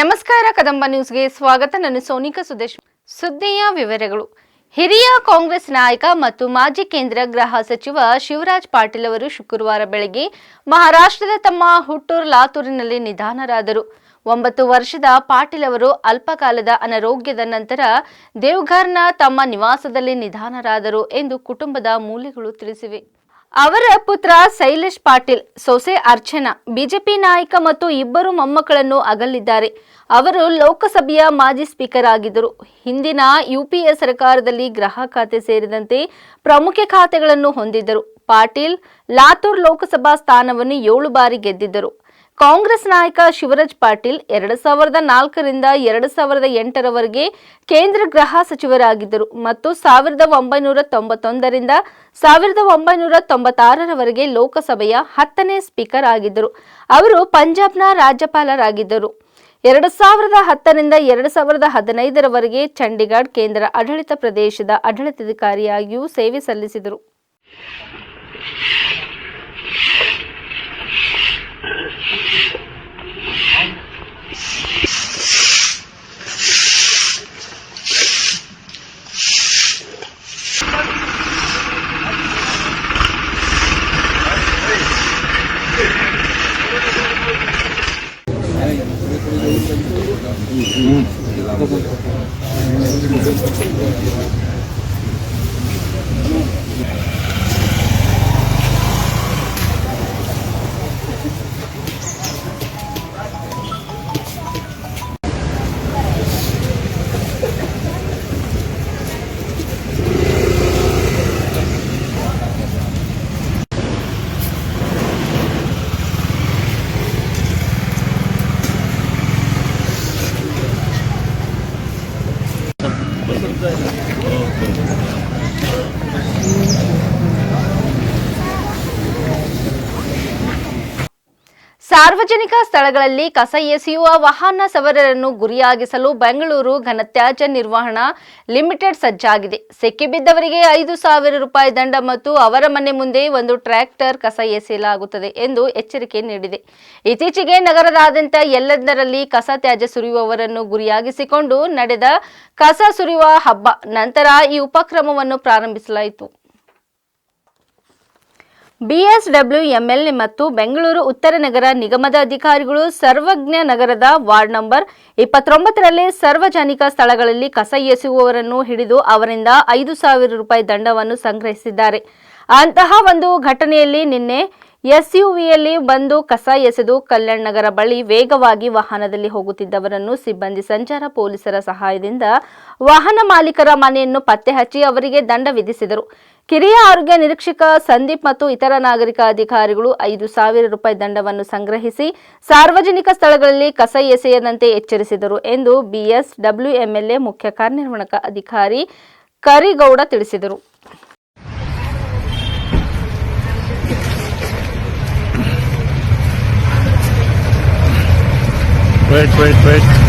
ನಮಸ್ಕಾರ, ಕದಂಬ ನ್ಯೂಸ್ಗೆ ಸ್ವಾಗತ. ನಾನು ಸೋನಿಕಾ ಸುದೇಶ್. ಸುದ್ದಿಯ ವಿವರಗಳು. ಹಿರಿಯ ಕಾಂಗ್ರೆಸ್ ನಾಯಕ ಮತ್ತು ಮಾಜಿ ಕೇಂದ್ರ ಗೃಹ ಸಚಿವ ಶಿವರಾಜ್ ಪಾಟೀಲ್ ಅವರು ಶುಕ್ರವಾರ ಬೆಳಗ್ಗೆ ಮಹಾರಾಷ್ಟ್ರದ ತಮ್ಮ ಹುಟ್ಟೂರು ಲಾತೂರಿನಲ್ಲಿ ನಿಧನರಾದರು. ಒಂಬತ್ತು ವರ್ಷದ ಪಾಟೀಲ್ ಅವರು ಅಲ್ಪಕಾಲದ ಅನಾರೋಗ್ಯದ ನಂತರ ದೇವ್ಘರ್ನ ತಮ್ಮ ನಿವಾಸದಲ್ಲಿ ನಿಧನರಾದರು ಎಂದು ಕುಟುಂಬದ ಮೂಲಗಳು ತಿಳಿಸಿವೆ. ಅವರ ಪುತ್ರ ಶೈಲೇಶ್ ಪಾಟೀಲ್, ಸೊಸೆ ಅರ್ಚನಾ, ಬಿಜೆಪಿ ನಾಯಕ ಮತ್ತು ಇಬ್ಬರು ಮೊಮ್ಮಕ್ಕಳನ್ನು ಅಗಲಿದ್ದಾರೆ. ಅವರು ಲೋಕಸಭೆಯ ಮಾಜಿ ಸ್ಪೀಕರ್ ಆಗಿದ್ದರು. ಹಿಂದಿನ ಯುಪಿಎ ಸರ್ಕಾರದಲ್ಲಿ ಗೃಹ ಖಾತೆ ಸೇರಿದಂತೆ ಪ್ರಮುಖ ಖಾತೆಗಳನ್ನು ಹೊಂದಿದ್ದರು. ಪಾಟೀಲ್ ಲಾತೂರ್ ಲೋಕಸಭಾ ಸ್ಥಾನವನ್ನು ಏಳು ಬಾರಿ ಗೆದ್ದಿದ್ದರು. ಕಾಂಗ್ರೆಸ್ ನಾಯಕ ಶಿವರಾಜ್ ಪಾಟೀಲ್ ಎರಡು ಸಾವಿರದ ನಾಲ್ಕರಿಂದ ಎರಡು ಸಾವಿರದ ಎಂಟರವರೆಗೆ ಕೇಂದ್ರ ಗೃಹ ಸಚಿವರಾಗಿದ್ದರು ಮತ್ತು ಸಾವಿರದ ಒಂಬೈನೂರ ತೊಂಬತ್ತೊಂದರಿಂದ ಸಾವಿರದ ಒಂಬೈನೂರ ತೊಂಬತ್ತಾರರವರೆಗೆ ಲೋಕಸಭೆಯ ಹತ್ತನೇ ಸ್ಪೀಕರ್ ಆಗಿದ್ದರು. ಅವರು ಪಂಜಾಬ್ನ ರಾಜ್ಯಪಾಲರಾಗಿದ್ದರು. ಎರಡು ಸಾವಿರದ ಹತ್ತರಿಂದ ಎರಡು ಸಾವಿರದ ಹದಿನೈದರವರೆಗೆ ಚಂಡೀಗಢ ಕೇಂದ್ರ ಆಡಳಿತ ಪ್ರದೇಶದ ಆಡಳಿತಾಧಿಕಾರಿಯಾಗಿಯೂ ಸೇವೆ ಸಲ್ಲಿಸಿದರು. Thank you. ಸಾರ್ವಜನಿಕ ಸ್ಥಳಗಳಲ್ಲಿ ಕಸ ಎಸೆಯುವ ವಾಹನ ಸವಾರರನ್ನು ಗುರಿಯಾಗಿಸಲು ಬೆಂಗಳೂರು ಘನತ್ಯಾಜ್ಯ ನಿರ್ವಹಣಾ ಲಿಮಿಟೆಡ್ ಸಜ್ಜಾಗಿದೆ. ಸಿಕ್ಕಿಬಿದ್ದವರಿಗೆ ಐದು ಸಾವಿರ ರೂಪಾಯಿ ದಂಡ ಮತ್ತು ಅವರ ಮನೆ ಮುಂದೆ ಒಂದು ಟ್ರ್ಯಾಕ್ಟರ್ ಕಸ ಎಸೆಯಲಾಗುತ್ತದೆ ಎಂದು ಎಚ್ಚರಿಕೆ ನೀಡಿದೆ. ಇತ್ತೀಚೆಗೆ ನಗರದಾದ್ಯಂತ ಎಲ್ಲದರಲ್ಲಿ ಕಸ ತ್ಯಾಜ್ಯ ಸುರಿಯುವವರನ್ನು ಗುರಿಯಾಗಿಸಿಕೊಂಡು ನಡೆದ ಕಸ ಸುರಿಯುವ ಹಬ್ಬ. ನಂತರ ಈ ಉಪಕ್ರಮವನ್ನು ಪ್ರಾರಂಭಿಸಲಾಯಿತು. ಬಿಎಸ್ಡಬ್ಲ್ಯೂ ಎಂಎಲ್ಎ ಮತ್ತು ಬೆಂಗಳೂರು ಉತ್ತರ ನಗರ ನಿಗಮದ ಅಧಿಕಾರಿಗಳು ಸರ್ವಜ್ಞ ನಗರದ ವಾರ್ಡ್ ನಂಬರ್ ಇಪ್ಪತ್ತೊಂಬತ್ತರಲ್ಲಿ ಸಾರ್ವಜನಿಕ ಸ್ಥಳಗಳಲ್ಲಿ ಕಸ ಎಸೆಯುವವರನ್ನು ಹಿಡಿದು ಅವರಿಂದ ಐದು ಸಾವಿರ ರೂಪಾಯಿ ದಂಡವನ್ನು ಸಂಗ್ರಹಿಸಿದ್ದಾರೆ. ಅಂತಹ ಒಂದು ಘಟನೆಯಲ್ಲಿ ನಿನ್ನೆ ಎಸ್ಯುವಿಯಲ್ಲಿ ಬಂದು ಕಸ ಎಸೆದು ಕಲ್ಯಾಣ್ ನಗರ ಬಳಿ ವೇಗವಾಗಿ ವಾಹನದಲ್ಲಿ ಹೋಗುತ್ತಿದ್ದವರನ್ನು ಸಿಬ್ಬಂದಿ ಸಂಚಾರ ಪೊಲೀಸರ ಸಹಾಯದಿಂದ ವಾಹನ ಮಾಲೀಕರ ಮನೆಯನ್ನು ಪತ್ತೆ ಹಚ್ಚಿ ಅವರಿಗೆ ದಂಡ ವಿಧಿಸಿದರು. ಕಿರಿಯ ಆರೋಗ್ಯ ನಿರೀಕ್ಷಕ ಸಂದೀಪ್ ಮತ್ತು ಇತರ ನಾಗರಿಕ ಅಧಿಕಾರಿಗಳು ಐದು ಸಾವಿರ ರೂಪಾಯಿ ದಂಡವನ್ನು ಸಂಗ್ರಹಿಸಿ ಸಾರ್ವಜನಿಕ ಸ್ಥಳಗಳಲ್ಲಿ ಕಸ ಎಸೆಯದಂತೆ ಎಚ್ಚರಿಸಿದರು ಎಂದು ಬಿಎಸ್ ಡಬ್ಲ್ಯೂಎಂಎಲ್ಎ ಮುಖ್ಯ ಕಾರ್ಯನಿರ್ವಹಣಕ ಅಧಿಕಾರಿ ಕರಿಗೌಡ ತಿಳಿಸಿದರು Wait, wait, wait.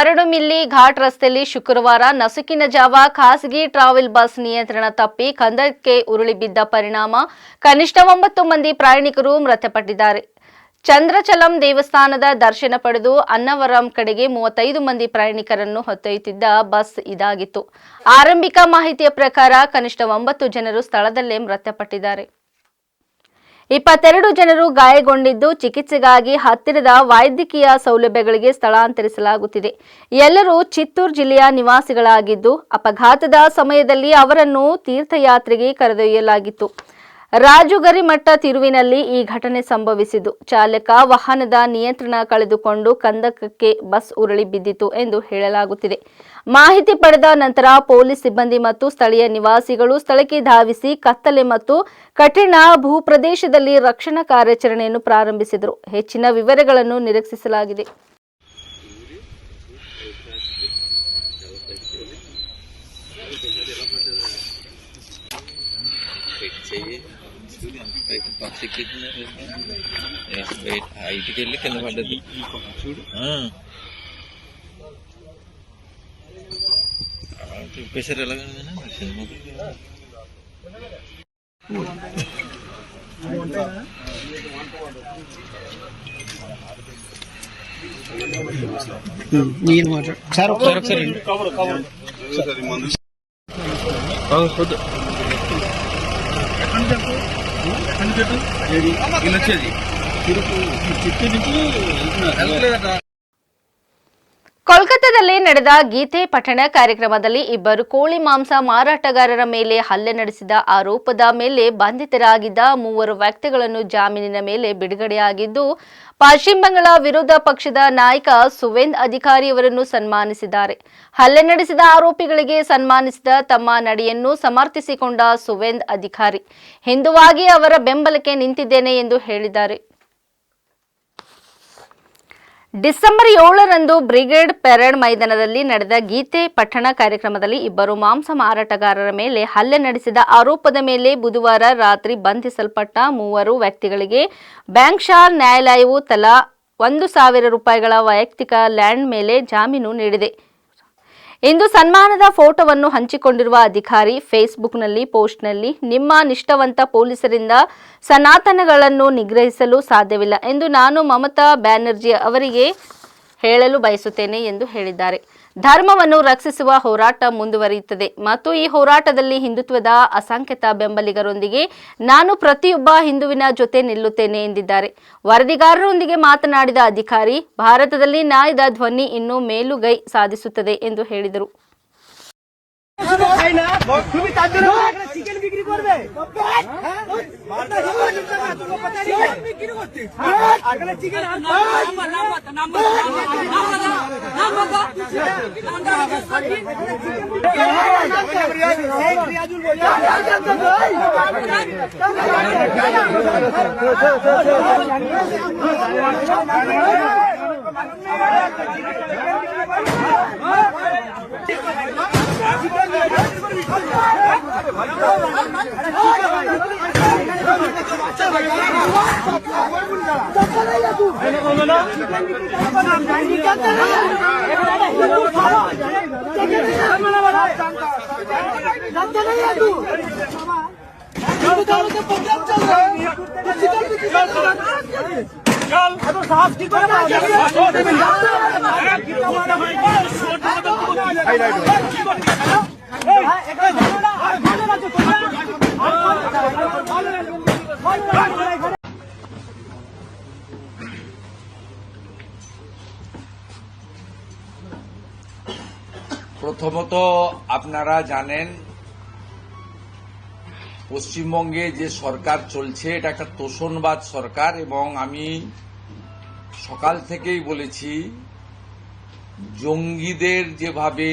ಮರಡುಮಿಲ್ಲಿ ಘಾಟ್ ರಸ್ತೆಯಲ್ಲಿ ಶುಕ್ರವಾರ ನಸುಕಿನ ಜಾವ, ಖಾಸಗಿ ಟ್ರಾವೆಲ್ ಬಸ್ ನಿಯಂತ್ರಣ ತಪ್ಪಿ ಕಂದಕ್ಕೆ ಉರುಳಿ ಬಿದ್ದ ಪರಿಣಾಮ. ಕನಿಷ್ಠ ಒಂಬತ್ತು ಮಂದಿ ಪ್ರಯಾಣಿಕರು ಮೃತಪಟ್ಟಿದ್ದಾರೆ. ಚಂದ್ರಚಲಂ ದೇವಸ್ಥಾನದ ದರ್ಶನ ಪಡೆದು ಅನ್ನವರಂ ಕಡೆಗೆ ಮೂವತ್ತೈದು ಮಂದಿ ಪ್ರಯಾಣಿಕರನ್ನು ಹೊತ್ತೊಯ್ಯುತ್ತಿದ್ದ ಬಸ್ ಇದಾಗಿತ್ತು. ಆರಂಭಿಕ ಮಾಹಿತಿಯ ಪ್ರಕಾರ ಕನಿಷ್ಠ ಒಂಬತ್ತು ಜನರು ಸ್ಥಳದಲ್ಲೇ ಮೃತಪಟ್ಟಿದ್ದಾರೆ. ಇಪ್ಪತ್ತೆರಡು ಜನರು ಗಾಯಗೊಂಡಿದ್ದು ಚಿಕಿತ್ಸೆಗಾಗಿ ಹತ್ತಿರದ ವೈದ್ಯಕೀಯ ಸೌಲಭ್ಯಗಳಿಗೆ ಸ್ಥಳಾಂತರಿಸಲಾಗುತ್ತಿದೆ. ಎಲ್ಲರೂ ಚಿತ್ತೂರು ಜಿಲ್ಲೆಯ ನಿವಾಸಿಗಳಾಗಿದ್ದು, ಅಪಘಾತದ ಸಮಯದಲ್ಲಿ ಅವರನ್ನು ತೀರ್ಥಯಾತ್ರೆಗೆ ಕರೆದೊಯ್ಯಲಾಗಿತ್ತು. ರಾಜುಗರಿಮಠ ತಿರುವಿನಲ್ಲಿ ಈ ಘಟನೆ ಸಂಭವಿಸಿದ್ದು. ಚಾಲಕ ವಾಹನದ ನಿಯಂತ್ರಣ ಕಳೆದುಕೊಂಡು ಕಂದಕಕ್ಕೆ ಬಸ್ ಉರುಳಿ ಬಿದ್ದಿತು ಎಂದು ಹೇಳಲಾಗುತ್ತಿದೆ. ಮಾಹಿತಿ ಪಡೆದ ನಂತರ ಪೊಲೀಸ್ ಸಿಬ್ಬಂದಿ ಮತ್ತು ಸ್ಥಳೀಯ ನಿವಾಸಿಗಳು ಸ್ಥಳಕ್ಕೆ ಧಾವಿಸಿ ಕತ್ತಲೆ ಮತ್ತು ಕಠಿಣ ಭೂಪ್ರದೇಶದಲ್ಲಿ ರಕ್ಷಣಾ ಕಾರ್ಯಾಚರಣೆಯನ್ನು ಪ್ರಾರಂಭಿಸಿದರು. ಹೆಚ್ಚಿನ ವಿವರಗಳನ್ನು ನಿರೀಕ್ಷಿಸಲಾಗಿದೆ. పక్షికి హైట్కి వెళ్ళి కింద పడ్డది చూడు చెప్పేశారు ఎలాగ నేను మాట్లాడు సార్ ఒకసారి ఒకసారి వద్దు వచ్చేది ಕೋಲ್ಕತ್ತಾದಲ್ಲಿ ನಡೆದ ಗೀತೆ ಪಠಣ ಕಾರ್ಯಕ್ರಮದಲ್ಲಿ ಇಬ್ಬರು ಕೋಳಿ ಮಾಂಸ ಮಾರಾಟಗಾರರ ಮೇಲೆ ಹಲ್ಲೆ ನಡೆಸಿದ ಆರೋಪದ ಮೇಲೆ ಬಂಧಿತರಾಗಿದ್ದ ಮೂವರು ವ್ಯಕ್ತಿಗಳನ್ನು ಜಾಮೀನಿನ ಮೇಲೆ ಬಿಡುಗಡೆಯಾಗಿದ್ದು ಪಶ್ಚಿಮ ಬಂಗಾಳ ವಿರೋಧ ಪಕ್ಷದ ನಾಯಕ ಸುವೇಂದ್ ಅಧಿಕಾರಿಯವರನ್ನು ಸನ್ಮಾನಿಸಿದ್ದಾರೆ. ಹಲ್ಲೆ ನಡೆಸಿದ ಆರೋಪಿಗಳಿಗೆ ಸನ್ಮಾನಿಸಿದ ತಮ್ಮ ನಡೆಯನ್ನು ಸಮರ್ಥಿಸಿಕೊಂಡ ಸುವೇಂದ್ ಅಧಿಕಾರಿ. ಹಿಂದುವಾಗಿ ಅವರ ಬೆಂಬಲಕ್ಕೆ ನಿಂತಿದ್ದೇನೆ ಎಂದು ಹೇಳಿದ್ದಾರೆ. ಡಿಸೆಂಬರ್ ಏಳರಂದು ಬ್ರಿಗೇಡ್ ಪೆರೇಡ್ ಮೈದಾನದಲ್ಲಿ ನಡೆದ ಗೀತೆ ಪಠಣ ಕಾರ್ಯಕ್ರಮದಲ್ಲಿ ಇಬ್ಬರು ಮಾಂಸ ಮಾರಾಟಗಾರರ ಮೇಲೆ ಹಲ್ಲೆ ನಡೆಸಿದ ಆರೋಪದ ಮೇಲೆ ಬುಧವಾರ ರಾತ್ರಿ ಬಂಧಿಸಲ್ಪಟ್ಟ ಮೂವರು ವ್ಯಕ್ತಿಗಳಿಗೆ ಬ್ಯಾಂಕ್ ಶಾರ್ ನ್ಯಾಯಾಲಯವು ತಲಾ ಒಂದು ಸಾವಿರ ರೂಪಾಯಿಗಳ ವೈಯಕ್ತಿಕ ಲ್ಯಾಂಡ್ ಮೇಲೆ ಜಾಮೀನು ನೀಡಿದೆ. ಇಂದು ಸನ್ಮಾನದ ಫೋಟೋವನ್ನು ಹಂಚಿಕೊಂಡಿರುವ ಅಧಿಕಾರಿ ಫೇಸ್ಬುಕ್ನಲ್ಲಿ ಪೋಸ್ಟ್ನಲ್ಲಿ, ನಿಮ್ಮ ನಿಷ್ಠಾವಂತ ಪೊಲೀಸರಿಂದ ಸನಾತನಗಳನ್ನು ನಿಗ್ರಹಿಸಲು ಸಾಧ್ಯವಿಲ್ಲ ಎಂದು ನಾನು ಮಮತಾ ಬ್ಯಾನರ್ಜಿ ಅವರಿಗೆ ಹೇಳಲು ಬಯಸುತ್ತೇನೆ ಎಂದು ಹೇಳಿದ್ದಾರೆ. ಧರ್ಮವನ್ನು ರಕ್ಷಿಸುವ ಹೋರಾಟ ಮುಂದುವರಿಯುತ್ತದೆ ಮತ್ತು ಈ ಹೋರಾಟದಲ್ಲಿ ಹಿಂದುತ್ವದ ಅಸಂಖ್ಯಾತ ಬೆಂಬಲಿಗರೊಂದಿಗೆ ನಾನು ಪ್ರತಿಯೊಬ್ಬ ಹಿಂದುವಿನ ಜೊತೆ ನಿಲ್ಲುತ್ತೇನೆ ಎಂದಿದ್ದಾರೆ ವರದಿಗಾರರೊಂದಿಗೆ ಮಾತನಾಡಿದ ಅಧಿಕಾರಿ ಭಾರತದಲ್ಲಿ ನ್ಯಾಯದ ಧ್ವನಿ ಇನ್ನೂ ಮೇಲುಗೈ ಸಾಧಿಸುತ್ತದೆ ಎಂದು ಹೇಳಿದರು করবে রিয়াজুল করছিস এখানে চিকেন সাহস করে প্রথমত আপনারা জানেন পশ্চিমবঙ্গে যে সরকার চলছে, এটা একটা তোষণবাদ সরকার এবং আমি সকাল থেকেই বলেছি, জঙ্গিদের যেভাবে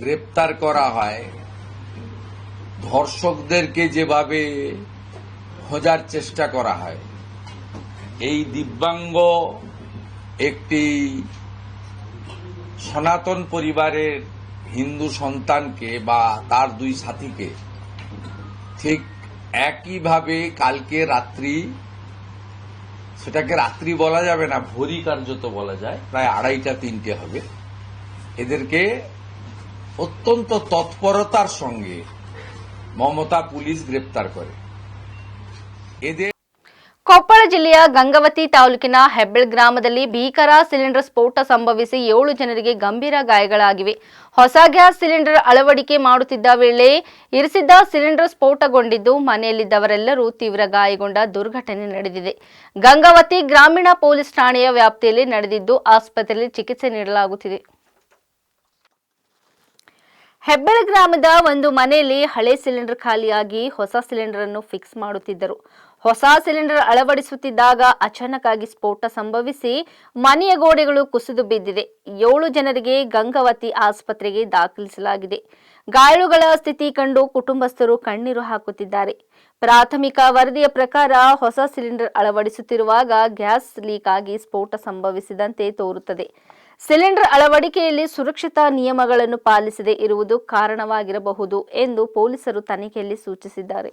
গ্রেপ্তার করা হয়, ধর্ষকদেরকে যেভাবে খোঁজার চেষ্টা করা হয়, এই দিব্যাঙ্গ একটি সনাতন পরিবারের হিন্দু সন্তানকে বা তার দুই সাথীকে ঠিক একইভাবে কালকে রাত্রি, সেটাকে রাত্রি বলা যাবে না ভরি কার্যত বলা যায়, প্রায় আড়াইটা, তিনটে হবে। এদেরকে অত্যন্ত তৎপরতার সঙ্গে মমতা পুলিশ গ্রেপ্তার করে। এদের ಕೊಪ್ಪಳ ಜಿಲ್ಲೆಯ ಗಂಗವತಿ ತಾಲೂಕಿನ ಹೆಬ್ಬಳ್ ಗ್ರಾಮದಲ್ಲಿ ಭೀಕರ ಸಿಲಿಂಡರ್ ಸ್ಫೋಟ ಸಂಭವಿಸಿ ಏಳು ಜನರಿಗೆ ಗಂಭೀರ ಗಾಯಗಳಾಗಿವೆ. ಹೊಸ ಗ್ಯಾಸ್ ಸಿಲಿಂಡರ್ ಅಳವಡಿಕೆ ಮಾಡುತ್ತಿದ್ದ ವೇಳೆ ಇರಿಸಿದ್ದ ಸಿಲಿಂಡರ್ ಸ್ಫೋಟಗೊಂಡಿದ್ದು ಮನೆಯಲ್ಲಿದ್ದವರೆಲ್ಲರೂ ತೀವ್ರ ಗಾಯಗೊಂಡ ದುರ್ಘಟನೆ ನಡೆದಿದೆ. ಗಂಗಾವತಿ ಗ್ರಾಮೀಣ ಪೊಲೀಸ್ ಠಾಣೆಯ ವ್ಯಾಪ್ತಿಯಲ್ಲಿ ನಡೆದಿದ್ದು ಆಸ್ಪತ್ರೆಯಲ್ಲಿ ಚಿಕಿತ್ಸೆ ನೀಡಲಾಗುತ್ತಿದೆ. ಹೆಬ್ಬೆಳ ಗ್ರಾಮದ ಒಂದು ಮನೆಯಲ್ಲಿ ಹಳೆ ಸಿಲಿಂಡರ್ ಖಾಲಿಯಾಗಿ ಹೊಸ ಸಿಲಿಂಡರ್ ಅನ್ನು ಫಿಕ್ಸ್ ಮಾಡುತ್ತಿದ್ದರು. ಹೊಸ ಸಿಲಿಂಡರ್ ಅಳವಡಿಸುತ್ತಿದ್ದಾಗ ಅಚಾನಕ್ ಸ್ಫೋಟ ಸಂಭವಿಸಿ ಮನೆಯ ಗೋಡೆಗಳು ಕುಸಿದು ಬಿದ್ದಿದೆ. ಏಳು ಜನರಿಗೆ ಗಂಗಾವತಿ ಆಸ್ಪತ್ರೆಗೆ ದಾಖಲಿಸಲಾಗಿದೆ. ಗಾಯಾಳುಗಳ ಸ್ಥಿತಿ ಕಂಡು ಕುಟುಂಬಸ್ಥರು ಕಣ್ಣೀರು ಹಾಕುತ್ತಿದ್ದಾರೆ. ಪ್ರಾಥಮಿಕ ವರದಿಯ ಪ್ರಕಾರ ಹೊಸ ಸಿಲಿಂಡರ್ ಅಳವಡಿಸುತ್ತಿರುವಾಗ ಗ್ಯಾಸ್ ಲೀಕ್ ಆಗಿ ಸ್ಫೋಟ ಸಂಭವಿಸಿದಂತೆ ತೋರುತ್ತದೆ. ಸಿಲಿಂಡರ್ ಅಳವಡಿಕೆಯಲ್ಲಿ ಸುರಕ್ಷತಾ ನಿಯಮಗಳನ್ನು ಪಾಲಿಸದೇ ಇರುವುದು ಕಾರಣವಾಗಿರಬಹುದು ಎಂದು ಪೊಲೀಸರು ತನಿಖೆಯಲ್ಲಿ ಸೂಚಿಸಿದ್ದಾರೆ.